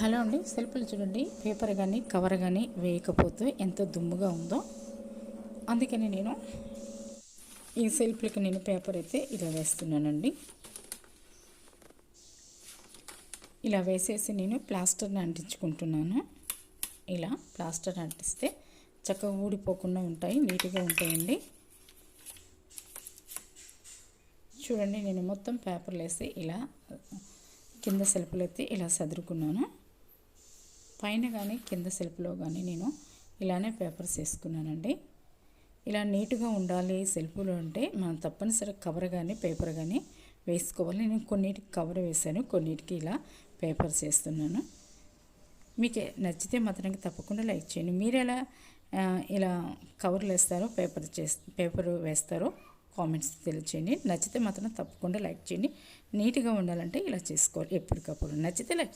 Hello అండి సెల్ఫ్లు చూడండి. Paper కానీ కవర్ కానీ వేయకపోతే ఎంత దుమ్ముగా ఉందో అందుకని నేను ఈ సెల్ఫ్లకి నేను పేపర్ అయితే ఇలా వేస్తున్నానండి. ఇలా వేసేసి నేను ప్లాస్టర్ని అంటించుకుంటున్నాను. ఇలా ప్లాస్టర్ అంటిస్తే చక్కగా ఊడిపోకుండా ఉంటాయి నీట్గా ఉంటాయండి. చూడండి నేను మొత్తం పేపర్లు వేసి ఇలా కింద సెల్ఫ్లు అయితే ఇలా సదురుకున్నాను. పైన కానీ కింద సెల్ఫ్లో కానీ నేను ఇలానే పేపర్స్ వేసుకున్నానండి. ఇలా నీట్గా ఉండాలి సెల్ఫ్లో అంటే మనం తప్పనిసరి కవర్ కానీ పేపర్ కానీ వేసుకోవాలి. నేను కొన్నిటికి కవర్ వేసాను కొన్నిటికి ఇలా పేపర్స్ వేస్తున్నాను. మీకు నచ్చితే మాత్రం తప్పకుండా లైక్ చేయండి. మీరు ఎలా ఇలా కవర్లు వేస్తారో పేపర్ చేస్ పేపర్ వేస్తారో కామెంట్స్ తెలియచేయండి. నచ్చితే మాత్రం తప్పకుండా లైక్ చేయండి. నీట్గా ఉండాలంటే ఇలా చేసుకోవాలి ఎప్పటికప్పుడు. నచ్చితే లైక్